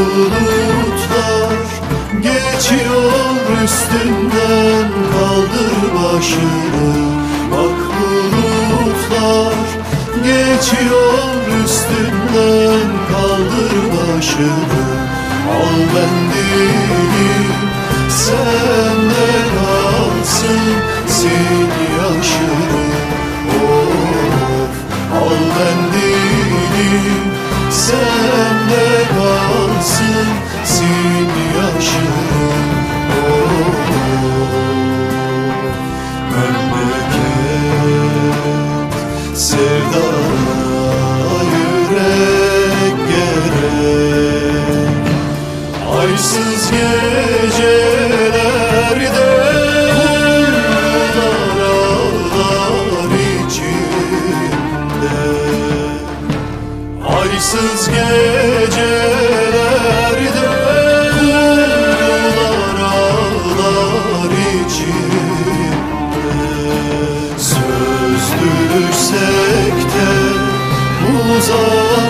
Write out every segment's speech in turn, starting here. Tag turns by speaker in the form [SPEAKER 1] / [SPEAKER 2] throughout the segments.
[SPEAKER 1] bulutlar geçiyor üstünden kaldır başını. Bak bulutlar geçiyor üstünden kaldır başını Aysız gecelerde Kurlar ağlar içinde. Aysız gecelerde Kurlar ağlar içinde. Söz düşsek de uzakların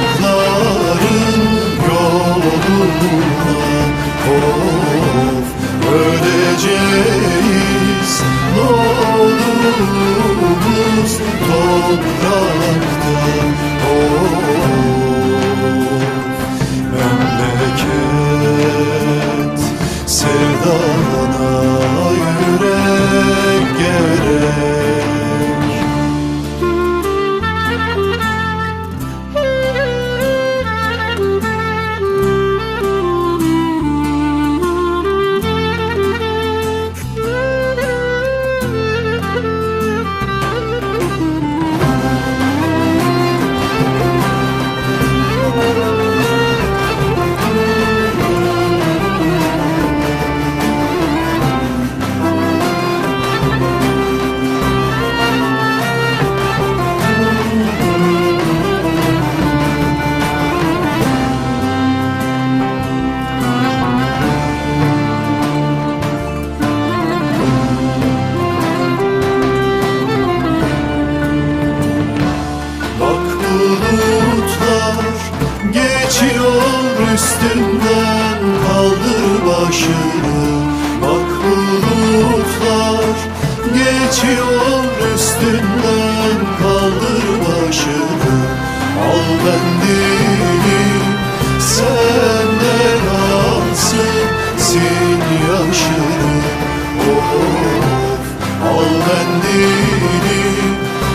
[SPEAKER 1] Thank you. Üstünden kaldır başını. Bak bulutlar geçiyor üstünden kaldır başını. Al mendili sende kalsın sil yaşını. Of al mendili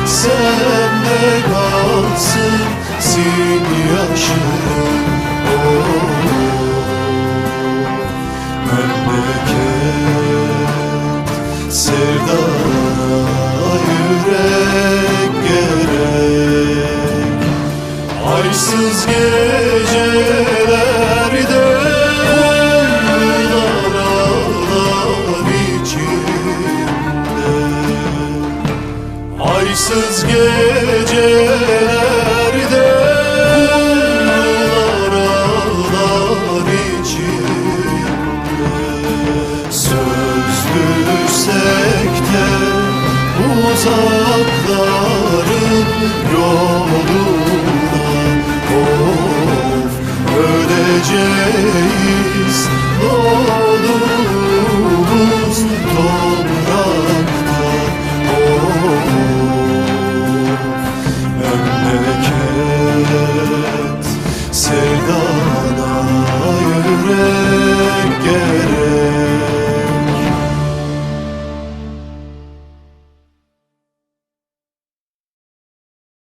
[SPEAKER 1] sende kalsın sil yaşını sevdana yürek gerek. Aysız gecelerde uzakların yoluna Of öleceğiz